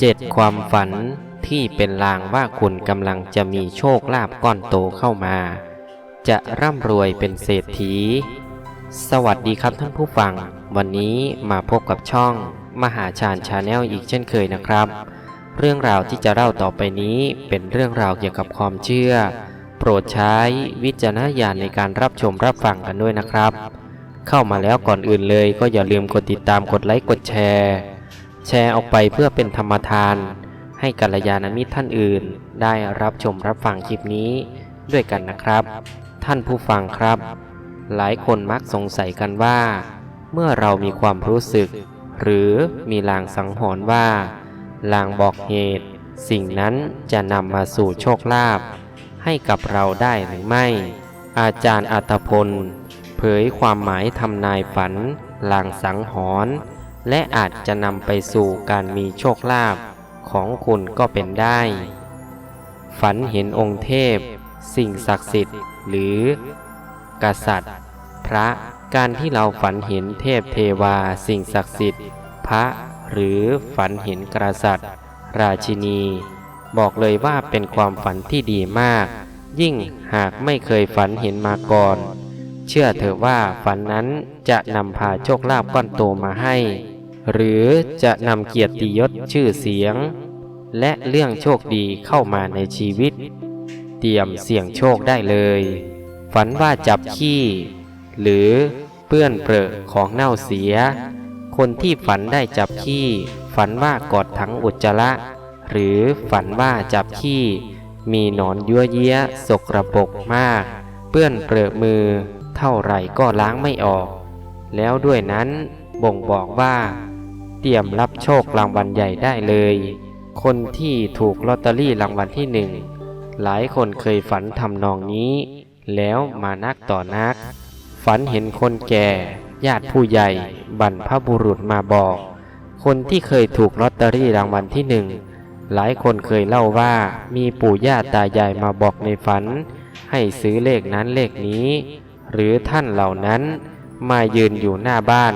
7. ความฝันที่เป็นลางว่าคุณกำลังจะมีโชคลาภก้อนโตเข้ามา จะร่ำรวยเป็นเศรษฐี สวัสดีครับท่านผู้ฟัง วันนี้มาพบกับช่อง มหาชาญชาแนลอีกเช่นเคยนะครับ เรื่องราวที่จะเล่าต่อไปนี้เป็นเรื่องราวเกี่ยวกับความเชื่อ โปรดใช้วิจารณญาณในการรับชมรับฟังกันด้วยนะครับ เข้ามาแล้วก่อนอื่นเลยก็อย่าลืมกดติดตามกดไลค์กดแชร์ แชร์ออกไปเพื่อเป็นธรรมทาน ให้กัลยาณมิตรท่านอื่น ได้รับชมรับฟังคลิปนี้ด้วยกันนะครับ ท่านผู้ฟังครับ หลายคนมักสงสัยกันว่า เมื่อเรามีความรู้สึก หรือมีลางสังหรณ์ว่า ลางบอกเหตุ สิ่งนั้นจะนำมาสู่โชคลาภให้กับเราได้หรือไม่ อาจารย์อัตพล เผยความหมายทำนายฝัน ลางสังหรณ์ และอาจจะนำไปสู่การมีโชคลาภของคุณก็เป็นได้ ฝันเห็นองค์เทพ สิ่งศักดิ์สิทธิ์ หรือ กษัตริย์ พระการที่เราฝันเห็นเทพเทวา สิ่งศักดิ์สิทธิ์ พระหรือฝันเห็นกษัตริย์ ราชินี บอกเลยว่าเป็นความฝันที่ดีมาก ยิ่งหากไม่เคยฝันเห็นมาก่อน เชื่อเถอะว่าฝันนั้นจะนำพาโชคลาภก้อนโตมาให้ หรือจะนำเกียรติยศชื่อเสียง และเรื่องโชคดีเข้ามาในชีวิต เตรียมเสี่ยงโชคได้เลย ฝันว่าจับขี้ หรือเปื้อนเปรอะของเน่าเสีย คนที่ฝันได้จับขี้ ฝันว่ากอดถังอุจจาระ หรือฝันว่าจับขี้ มีหนอนยั่วเยี้ยสกระปรกมาก เปื้อนเปรอะมือ เท่าไหร่ก็ล้างไม่ออก แล้วด้วยนั้นบ่งบอกว่า เตรียมรับโชครางวัลใหญ่ได้เลย คนที่ถูกลอตเตอรี่รางวัลที่หนึ่งหลายคนเคยฝันทำนองนี้ แล้วมานักต่อนัก ฝันเห็นคนแก่ ญาติผู้ใหญ่บรรพบุรุษมาบอก คนที่เคยถูกลอตเตอรี่รางวัลที่หนึ่งหลายคนเคยเล่าว่ามีปู่ย่าตายายมาบอกในฝัน ให้ซื้อเลขนั้นเลขนี้ หรือท่านเหล่านั้นมายืนอยู่หน้าบ้าน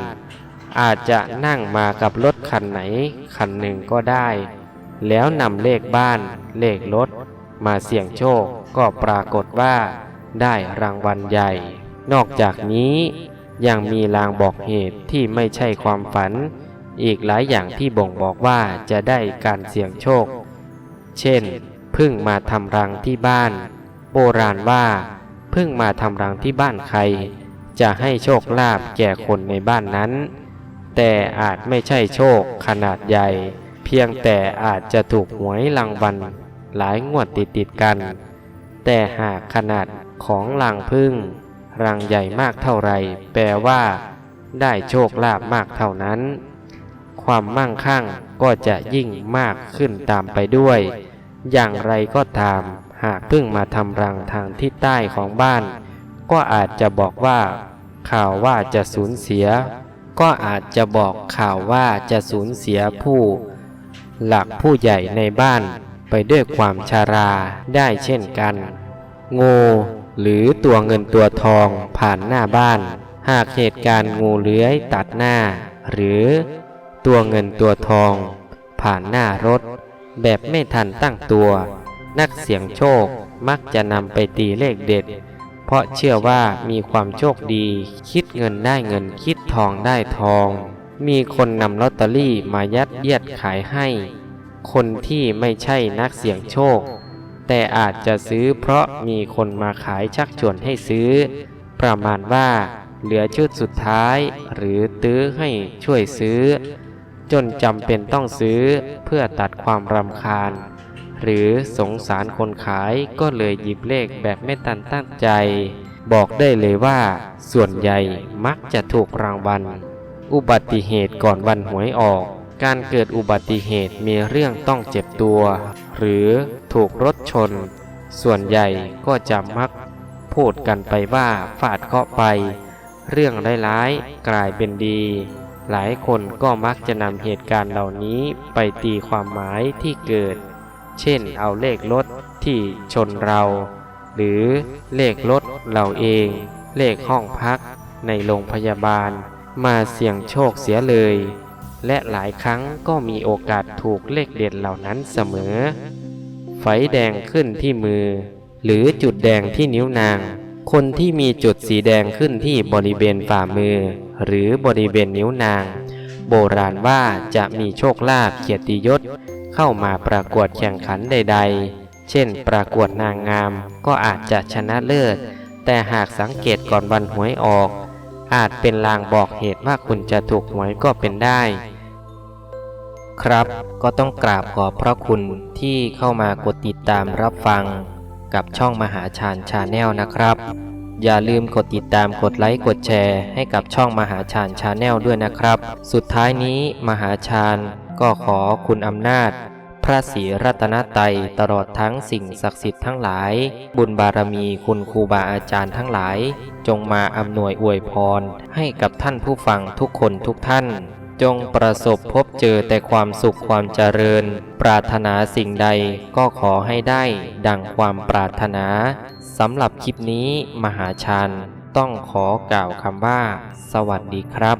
อาจจะนั่งมากับรถคันไหน คันหนึ่งก็ได้ แล้วนำเลขบ้านเลขรถ มาเสี่ยงโชคก็ปรากฏว่า ได้รางวัลใหญ่ นอกจากนี้ยังมีลางบอกเหตุที่ไม่ใช่ความฝัน อีกหลายอย่างที่บ่งบอกว่าจะได้การเสี่ยงโชค เช่นพึ่งมาทำรังที่บ้าน โบราณว่าพึ่งมาทำรังที่บ้านใคร จะให้โชคลาภแก่คนในบ้านนั้น แต่อาจไม่ใช่โชคขนาดใหญ่ เพียงแต่อาจจะถูกหวยรางวัลหลายงวดติดติดกัน แต่หากขนาดของรังพึ่งรังใหญ่มากเท่าไร แปลว่า ได้โชคลาภมากเท่านั้น ความมั่งคั่งก็จะยิ่งมากขึ้นตามไปด้วย อย่างไรก็ตาม หากพิ่งมาทำรังทางทิศใต้ของบ้าน ก็อาจจะบอกว่า ข่าวว่าจะสูญเสีย ก็อาจจะบอกข่าวว่าจะสูญเสียผู้ หลักผู้ใหญ่ในบ้านไปด้วยความชาราได้เช่นกัน งูหรือตัวเงินตัวทองผ่านหน้าบ้าน หากเหตุการณ์งูเลื้อยตัดหน้า หรือตัวเงินตัวทอง ผ่านหน้ารถ แบบไม่ทันตั้งตัว นักเสี่ยงโชคมักจะนำไปตีเลขเด็ด เพราะเชื่อว่ามีความโชคดี คิดเงินได้เงินคิดทองได้ทอง มีคนนำลอตเตอรี่มายัดเยียดขายให้ คนที่ไม่ใช่นักเสี่ยงโชค แต่อาจจะซื้อเพราะมีคนมาขายชักชวนให้ซื้อ ประมาณว่าเหลือชุดสุดท้าย หรือตื้อให้ช่วยซื้อ จนจำเป็นต้องซื้อเพื่อตัดความรำคาญ หรือสงสารคนขายก็เลยหยิบเลขแบบไม่ตันตั้งใจ บอกได้เลยว่า ส่วนใหญ่มักจะถูกรางวัล อุบัติเหตุก่อนวันหวยออก การเกิดอุบัติเหตุมีเรื่องต้องเจ็บตัว หรือถูกรถชน ส่วนใหญ่ก็จะมักพูดกันไปว่าฟาดเคาะไป เรื่องร้ายๆกลายเป็นดีหลายคนก็มักจะนำเหตุการณ์เหล่านี้ไปตีความหมายที่เกิด เช่นเอาเลขรถที่ชนเรา หรือเลขรถเราเอง เลขห้องพักในโรงพยาบาล มาเสี่ยงโชคเสียเลย และหลายครั้งก็มีโอกาสถูกเลขเด็ดเหล่านั้นเสมอ ไฟแดงขึ้นที่มือ หรือจุดแดงที่นิ้วนาง คนที่มีจุดสีแดงขึ้นที่บริเวณฝ่ามือ หรือบริเวณนิ้วนาง โบราณว่าจะมีโชคลาภเกียรติยศ เข้ามาประกวดแข่งขันใด ๆ เช่น ประกวดนางงามก็อาจจะชนะเลิศ แต่หากสังเกตก่อนวันหวยออก อาจเป็นลางบอกเหตุว่าคุณจะถูกหวยก็เป็นได้ ครับก็ต้องกราบขอบพระคุณที่เข้ามากดติดตามรับฟัง กับช่องมหาชาญชาแนลนะครับ อย่าลืมกดติดตามกดไลค์กดแชร์ ให้กับช่องมหาชาญชาแนลด้วยนะครับ สุดท้ายนี้มหาชาญ ก็ขอคุณอำนาจ พระศรีรัตนตรัยตลอดทั้งสิ่งศักดิ์สิทธิ์ทั้งหลาย บุญบารมีคุณครูบาอาจารย์ทั้งหลาย จงมาอำนวยอวยพร ให้กับท่านผู้ฟังทุกคนทุกท่าน จงประสบพบเจอแต่ความสุขความเจริญ ปรารถนาสิ่งใดก็ขอให้ได้ ดังความปรารถนาสำหรับคลิปนี้มหาชาญต้องขอกล่าวคำว่า สวัสดีครับ